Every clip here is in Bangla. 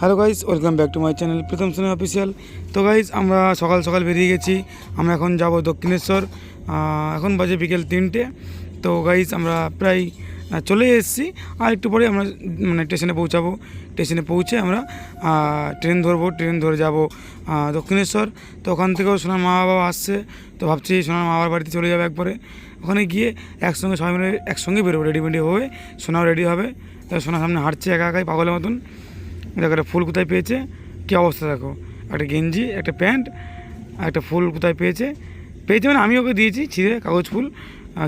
Hello guys welcome back to my channel Prothom Sona official. তো গাইজ আমরা সকাল সকাল বেরিয়ে গেছি। আমরা এখন যাব দক্ষিণেশ্বর এখন বাজে বিকেল তিনটে। তো গাইজ আমরা প্রায় চলে এসেছি। আর একটু পরে আমরা মানে স্টেশনে পৌঁছাবো। স্টেশনে পৌঁছে আমরা ট্রেন ধরবো। ট্রেন ধরে যাব দক্ষিণেশ্বর। তো ওখান থেকেও সোনার মা বাবা আসছে। তো ভাবছি সোনার মা বাবার বাড়িতে চলে যাবে একবারে। ওখানে গিয়ে একসঙ্গে সবাই মিলে একসঙ্গে বেরোবো রেডি মেডি হয়ে সোনাও রেডি হবে। তো সোনার সামনে হাঁটছে একা একাই পাগলের মতন। দেখো, একটা ফুল কোথায় পেয়েছে? কী অবস্থা দেখো? একটা গেঞ্জি, একটা প্যান্ট, আর একটা ফুল কোথায় পেয়েছে? পেয়েছে মানে আমি ওকে দিয়েছি, ছিঁড়ে, কাগজ ফুল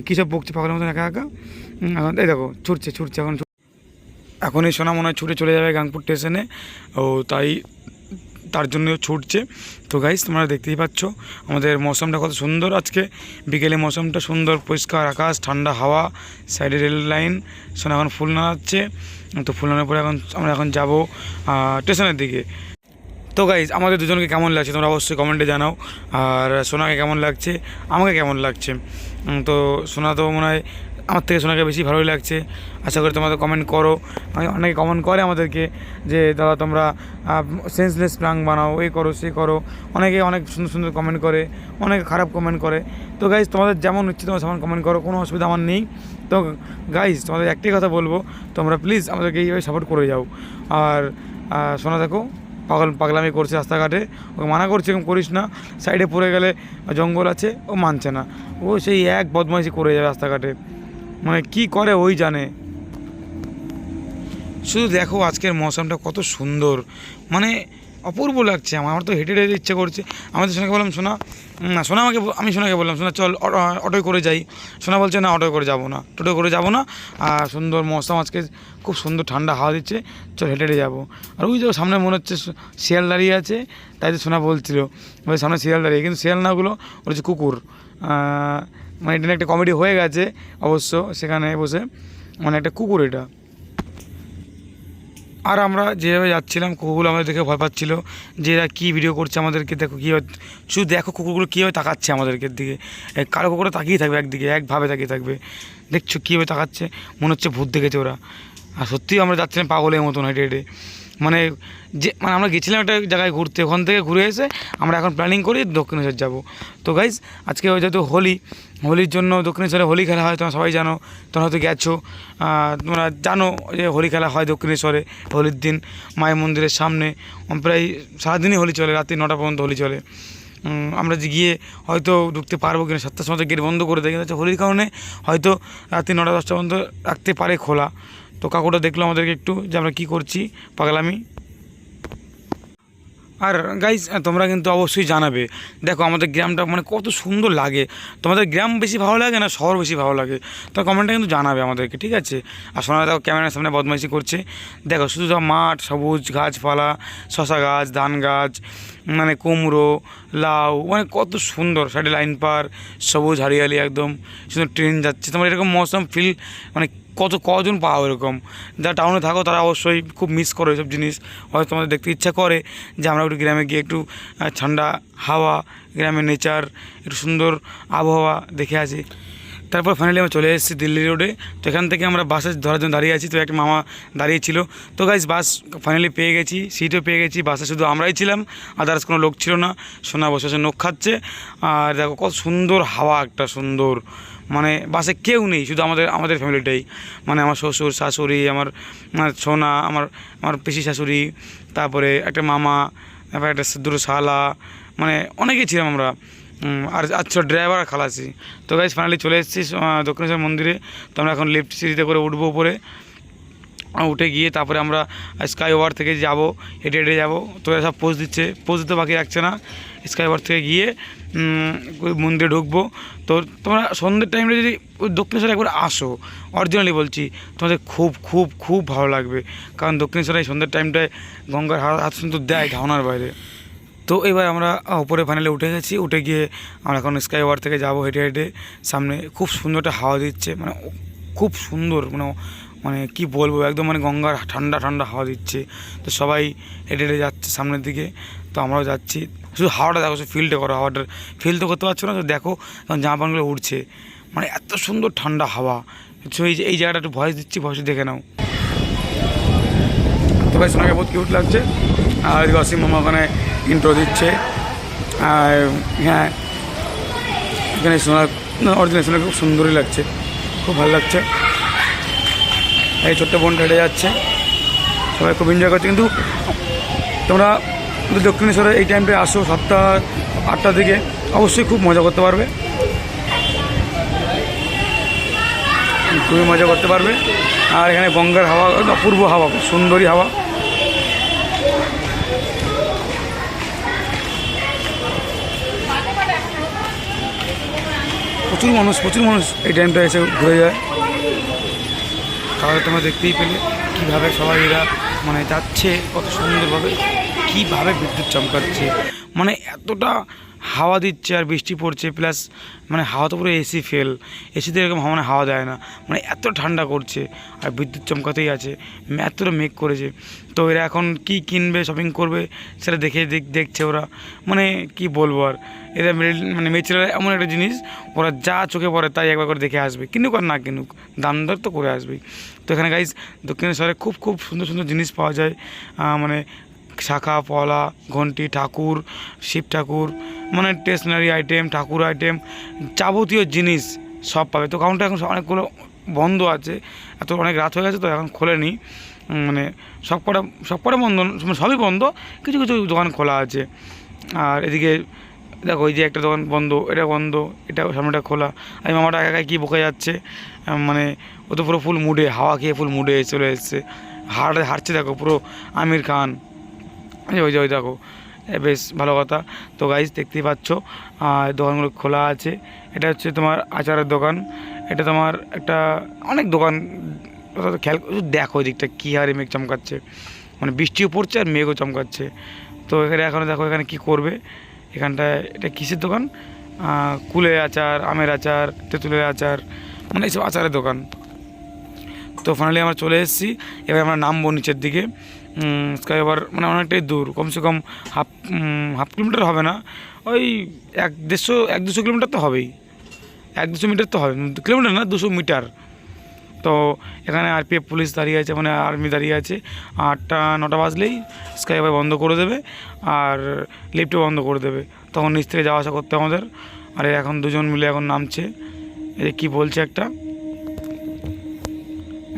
কী সব বকছে পাগলের মতন একা একা। এখন এই দেখো, ছুটছে ছুটছে, এখন এখন এই সোনা মনে হয় ছুটে চলে যাবে গাংপুর স্টেশনে ও, তাই তার জন্য ছুটছে। তো গাইস তোমরা দেখতেই পাচ্ছ, আমাদের মৌসুমটা কত সুন্দর আজকে। বিকেলে মৌসুমটা সুন্দর, পরিষ্কার আকাশ, ঠান্ডা হাওয়া সাইডে রেল লাইন সোনা এখন ফুল নাড়াচ্ছে। তো ফুল নাড়ার পরে এখন আমরা এখন যাব স্টেশনের দিকে। তো গাইজ আমাদের দুজনকে কেমন লাগছে তোমরা অবশ্যই কমেন্টে জানাও। আর সোনাকে কেমন লাগছে? আমাকে কেমন লাগছে? তো সোনা তো মনে হয় আমার থেকে সোনাকে বেশি ভালোই লাগছে। আশা করি তোমাদের কমেন্ট করো। অনেকে- কমেন্ট করে আমাদেরকে যে, দাদা, তোমরা সেন্সলেস প্রাং বানাও, এই করো, সে করো। অনেকে অনেক সুন্দর সুন্দর কমেন্ট করে, অনেকে খারাপ কমেন্ট করে। তো গাইজ তোমাদের যেমন হচ্ছে তোমরা সেমন কমেন্ট করো, কোনো অসুবিধা আমার নেই। তো গাইজ তোমাদের একটাই কথা বলব, তোমরা প্লিজ আমাদেরকে এইভাবে সাপোর্ট করে যাও। আর শোনা দেখো, পাগল পাগলামি করছে রাস্তাঘাটে। ওকে মানা করছে, এরকম করিস না। সাইডে পড়ে গেলে জঙ্গল আছে, ও মানছে না। ও সেই এক বদমাইশি করে যাবে রাস্তাঘাটে। মানে কি করে ওই জানে? শুধু দেখো আজকের মৌসুমটা কত সুন্দর। মানে অপূর্ব লাগছে আমার। আমার তো হেঁটে হেঁটে ইচ্ছে করছে। আমাদের সোনাকে বললাম, সোনা না, সোনা আমাকে আমি সোনাকে বললাম, সোনা, চল অটো- অটোয় করে যাই। সোনা বলছে, না, অটোয় করে যাব না টোটো করে যাব না। আর সুন্দর মৌসুম আজকে, খুব সুন্দর ঠান্ডা হাওয়া দিচ্ছে। চল, হেঁটে হেঁটে যাব। আর ওই যে সামনে মনে হচ্ছে শিয়াল দাঁড়িয়ে আছে, তাই তো সোনা বলছিল। বলে সামনে শিয়াল দাঁড়িয়ে, কিন্তু শিয়াল নাগুলো ওর হচ্ছে কুকুর। মানে এটা একটা কমেডি হয়ে গেছে অবশ্য, সেখানে বসে। মানে একটা কুকুর এটা। আর আমরা যেভাবে যাচ্ছিলাম, কুকুরগুলো আমাদের দেখে ভয় পাচ্ছিল যে এরা কী ভিডিও করছে আমাদেরকে, দেখো কীভাবে শুধু দেখো কুকুরগুলো কীভাবে তাকাচ্ছে আমাদেরকে দিকে। কারও কুকুরে তাকিয়ে থাকবে একদিকে, একভাবে তাকিয়ে থাকবে। দেখছ কীভাবে তাকাচ্ছে, মনে হচ্ছে ভূত দেখেছে ওরা। আর সত্যিই আমরা যাচ্ছিলাম পাগলের মতন হেঁটে হেঁটে। মানে যে মানে আমরা গেছিলাম একটা জায়গায় ঘুরতে, ওখান থেকে ঘুরে এসে আমরা এখন প্ল্যানিং করি দক্ষিণেশ্বর যাব। তো গাইজ আজকে যেহেতু হোলি, হোলির জন্য দক্ষিণেশ্বরে হোলি খেলা হয়, তোমরা সবাই জানো, তোমরা হয়তো গেছো তোমরা জানো যে হোলি খেলা হয় দক্ষিণেশ্বরে, হোলির দিন, মায়ের মন্দিরের সামনে প্রায় সারাদিনই হোলি চলে, রাত্রি নটা পর্যন্ত হোলি চলে। আমরা যে গিয়ে হয়তো ঢুকতে পারব কিনা সাতটার সময় গেট বন্ধ করে দেয়, কিন্তু হোলির কারণে হয়তো রাত্রি নটা দশটা পর্যন্ত রাখতে পারে খোলা। তো কাকুটা দেখল আমাদেরকে একটু যে আমরা কী করছি, পাগলামি। আর গাইজ তোমরা কিন্তু অবশ্যই জানাবে। দেখো, আমাদের গ্রামটা মানে কত সুন্দর লাগে। তোমাদের গ্রাম বেশি ভালো লাগে না শহর বেশি ভালো লাগে? তো কমেন্টটা কিন্তু জানাবে আমাদেরকে, ঠিক আছে? আর সোনা দেখো ক্যামেরার সামনে বদমাইশি করছে। দেখো, শুধু সব মাঠ, সবুজ গাছপালা শশা গাছ, ধান গাছ মানে কুমড়ো, লাউ মানে কত সুন্দর। সাইডে লাইন পার, সবুজ, হারিয়ালি একদম। সুন্দর ট্রেন যাচ্ছে। তোমার এরকম মৌসুম ফিল মানে কত কজন পাও এরকম? যারা টাউনে থাকো তারা অবশ্যই খুব মিস করো এসব জিনিস। হয়তো তোমাদের দেখতে ইচ্ছা করে যে আমরা একটু গ্রামে গিয়ে একটু ঠান্ডা হাওয়া গ্রামের নেচার একটু সুন্দর আবহাওয়া দেখে আসি। তারপর ফাইনালি আমরা চলে এসেছি দিল্লি রোডে তো এখান থেকে আমরা বাসে ধরার জন্য দাঁড়িয়ে আছি। তো একটা মামা দাঁড়িয়ে ছিল। তো গাইজ বাস ফাইনালি পেয়ে গেছি। সিটও পেয়ে গেছি। বাসে শুধু আমরাই ছিলাম। আদার্স কোনো লোক ছিল না। সোনা বসে বসে নখ খাচ্ছে। আর দেখো, কত সুন্দর হাওয়া, একটা সুন্দর। মানে বাসে কেউ নেই, শুধু আমাদের আমাদের ফ্যামিলিটাই মানে আমার শ্বশুর, শাশুড়ি আমার সোনা, আমার আমার পিসি শাশুড়ি, তারপরে একটা মামা, তারপরে একটা দুটো শালা। মানে অনেকেই ছিলাম আমরা। আর আচ্ছা ড্রাইভার খালাসি। তো গাইজ ফাইনালি চলে এসেছি দক্ষিণেশ্বর মন্দিরে। তো আমরা এখন লিফট সিঁড়িতে করে উঠবো উপরে। উঠে গিয়ে তারপরে আমরা স্কাই ওভার থেকে যাব, হেঁটে হেঁটে যাব। তো সব পোজ দিচ্ছে। পোজ দিতে বাকি রাখছে না। স্কাই ওভার থেকে গিয়ে মন্দিরে ঢুকবো। তো তোমরা সন্ধ্যের টাইমে যদি দক্ষিণেশ্বরে একবার আসো অরিজিনালি বলছি, তোমাদের খুব খুব খুব ভালো লাগবে। কারণ দক্ষিণেশ্বরে এই সন্ধ্যের টাইমটায় গঙ্গার হাত হাত সুন্দর দেয় ধারণার বাইরে। তো এবার আমরা উপরে ফাইনালে উঠে গেছি। উঠে গিয়ে আমরা এখন স্কাই ওয়ার থেকে যাব হেঁটে হেঁটে। সামনে খুব সুন্দর একটা হাওয়া দিচ্ছে। মানে খুব সুন্দর। মানে মানে কি বলব, একদম মানে গঙ্গার ঠান্ডা ঠান্ডা হাওয়া দিচ্ছে। তো সবাই হেঁটে হেঁটে যাচ্ছে সামনের দিকে। তো আমরাও যাচ্ছি। শুধু হাওয়াটা দেখো, শুধু ফিলটা করো হাওয়াটার। ফিল তো করতে পারছ না, তো দেখো তখন জামা প্যান্টগুলো উঠছে মানে এত সুন্দর ঠান্ডা হাওয়া। তো এই যে, এই জায়গাটা একটু ভয়েস দিচ্ছি ভয়েস দেখে নাও। তো ভাই সোনাকে বহুত কিউট লাগছে। আর অসীম মামা ওখানে ইন্ট্রো দিচ্ছে। আর হ্যাঁ এখানে সোনা অরিজিনাল সোনা খুব সুন্দরই লাগছে, খুব ভালো লাগছে। এই ছোট্ট বোনটা হেঁটে যাচ্ছে। সবাই খুব এনজয় করছে। কিন্তু তোমরা দক্ষিণেশ্বরে এই টাইমটায় আসো, সাতটা, আটটার দিকে, অবশ্যই খুব মজা করতে পারবে। খুবই মজা করতে পারবে। আর এখানে গঙ্গার হাওয়া, অপূর্ব হাওয়া খুব সুন্দরী হাওয়া। প্রচুর মানুষ প্রচুর মানুষ এই টাইমটা এসে ঘুরে যায়। তাহলে তোমরা দেখতেই পেলে কীভাবে সবাই এরা মানে যাচ্ছে কত সুন্দরভাবে। কীভাবে বিদ্যুৎ চমকাচ্ছে? মানে এতটা হাওয়া দিচ্ছে আর বৃষ্টি পড়ছে প্লাস মানে হাওয়া তো পুরো এসি ফেল এসিতে এরকম মানে হাওয়া দেয় না। মানে এত ঠান্ডা করছে আর বিদ্যুৎ চমকাতেই আছে এতটা মেঘ করেছে। তো এরা এখন কি কিনবে শপিং করবে, সেটা দেখে দেখ- দেখছে ওরা। মানে কি বলব আর, এরা মানে মেয়েছেলেরা এমন একটা জিনিস, ওরা যা চোখে পড়ে তাই একবার করে দেখে আসবে। কিনুক আর না কিনুক, দাম দর তো করে আসবেই। তো এখানে গাইজ দক্ষিণেশ্বরে খুব খুব সুন্দর সুন্দর জিনিস পাওয়া যায়। মানে শাখা, পলা, ঘন্টি, ঠাকুর, শিব ঠাকুর মানে স্টেশনারি আইটেম ঠাকুর আইটেম যাবতীয় জিনিস সব পাবে। তো কাউন্টার এখন অনেকগুলো বন্ধ আছে। এত অনেক রাত হয়ে গেছে তো এখন খোলেনি। মানে সব কটা সব কটা বন্ধ মানে সবই বন্ধ। কিছু কিছু দোকান খোলা আছে। আর এদিকে দেখো ওই যে একটা দোকান বন্ধ, এটা বন্ধ, এটা সামনেটা খোলা। আমি মামাটা একা একা কী বকে যাচ্ছে? মানে ও তো পুরো ফুল মুডে হাওয়া খেয়ে ফুল মুডে চলে এসছে। হাড়ে হাঁটছে দেখো পুরো আমির খান। ওই যে, ওই দেখো বেশ ভালো কথা। তো গাইজ দেখতেই পাচ্ছ দোকানগুলো খোলা আছে। এটা হচ্ছে তোমার আচারের দোকান। এটা তোমার একটা অনেক দোকান খেয়াল দেখো দিকটা কী হারে মেঘ চমকাচ্ছে। মানে বৃষ্টিও পড়ছে আর মেঘও চমকাচ্ছে। তো এখানে এখনও দেখো এখানে কি করবে। এখানটায় এটা কিসের দোকান? কুলের আচার, আমের আচার, তেঁতুলের আচার মানে এইসব আচারের দোকান। তো ফাইনালি আমরা চলে এসেছি। এবার আমরা নামবো নিচের দিকে। স্কাই ওভার মানে অনেকটাই দূর। কমসে কম হাফ হাফ কিলোমিটার হবে না। ওই এক দেড়শো, এক দুশো কিলোমিটার তো হবেই। এক দুশো মিটার তো হবে। কিলোমিটার না, দুশো মিটার। তো এখানে আরপিএফ পুলিশ দাঁড়িয়ে আছে মানে আর্মি দাঁড়িয়ে আছে। আটটা, নটা বাজলেই স্কাই ওভার বন্ধ করে দেবে আর লিফটও বন্ধ করে দেবে। তখন নিচ থেকে যাওয়া আসা করতে আমাদের। আর এখন দুজন মিলে এখন নামছে। এই কী বলছে একটা?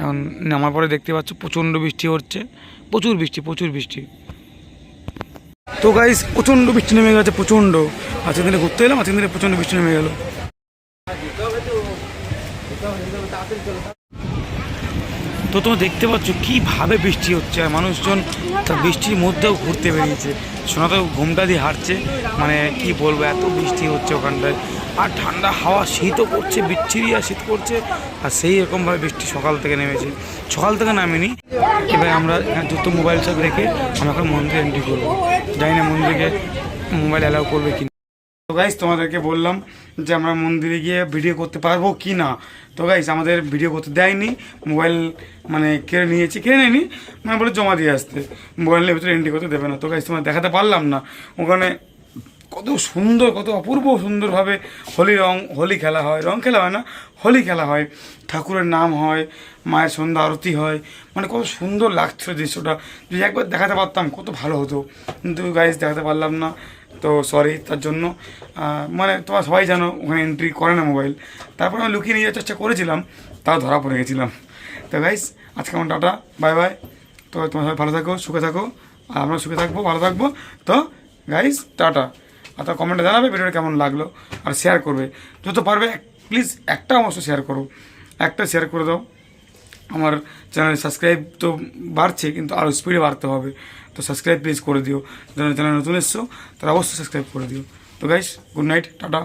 এখন নামার পরে দেখতে পাচ্ছ প্রচণ্ড বৃষ্টি হচ্ছে। প্রচুর বৃষ্টি প্রচুর বৃষ্টি। তো গাইস প্রচণ্ড বৃষ্টি নেমে গেছে, প্রচণ্ড। আজকে দিনে ঘুরতে এলাম আজকে দিনে প্রচণ্ড বৃষ্টি নেমে গেল। তো তোমরা দেখতে পাচ্ছ কীভাবে বৃষ্টি হচ্ছে, আর মানুষজন তার বৃষ্টির মধ্যেও ঘুরতে বেরিয়েছে। সোনা তো ঘুমটা দিয়ে হাঁটছে মানে কি বলব, এত বৃষ্টি হচ্ছে ওখানটায়। আর ঠান্ডা হাওয়া, শীতও করছে বিচ্ছিরি আর শীত করছে আর সেই রকমভাবে বৃষ্টি সকাল থেকে নেমেছে। সকাল থেকে নামেনি, এবার আমরা জুতো, মোবাইল সব রেখে আমরা এখন মন্দিরে এন্ট্রি করব। জানি না মন্দিরে মোবাইল অ্যালাউ করবে কি তো গাইস তোমাদেরকে বললাম যে আমরা মন্দিরে গিয়ে ভিডিও করতে পারব কি না তো গাইস আমাদের ভিডিও করতে দেয়নি, মোবাইল মানে কেড়ে নিয়েছি, কেড়ে নেয়নি মানে বলে জমা দিয়ে আসতে। মোবাইলের ভিতরে এন্ট্রি করতে দেবে না। তো গাইস তোমার দেখাতে পারলাম না। ওখানে কত সুন্দর, কত অপূর্ব সুন্দরভাবে হোলি রং, হোলি খেলা হয়। রং খেলা হয় না, হোলি খেলা হয়। ঠাকুরের নাম হয়, মায়ের সন্ধ্যা আরতি হয়। মানে কত সুন্দর লাগছিল দৃশ্যটা। যদি একবার দেখাতে পারতাম, কত ভালো হতো। কিন্তু গাইজ দেখাতে পারলাম না। তো সরি তার জন্য। মানে তোমার সবাই জানো, ওখানে এন্ট্রি করে না মোবাইল তারপর আমি লুকিয়ে নিয়ে যাওয়ার চেষ্টা করেছিলাম, তাও ধরা পড়ে গেছিলাম। তো গাইজ আজকে আমার টাটা বাই বাই তো তোমার সবাই ভালো থাকো, সুখে থাকো। আর আমরা সুখে থাকব, ভালো থাকব। তো গাইজ টাটা। তার কমেন্টে জানাবে, ভিডিওটা কেমন লাগল, আর শেয়ার করবে। যত পারবে প্লিজ একটা অবশ্য শেয়ার করো। একটা শেয়ার করে দাও। আমার চ্যানেল সাবস্ক্রাইব তো বাড়ছে, কিন্তু আরও স্পিডে বাড়তে হবে। তো সাবস্ক্রাইব প্লিজ করে দিও। যারা চ্যানেল নতুন এসছো, তারা অবশ্যই সাবস্ক্রাইব করে দিও। তো গাইস গুড নাইট টাটা।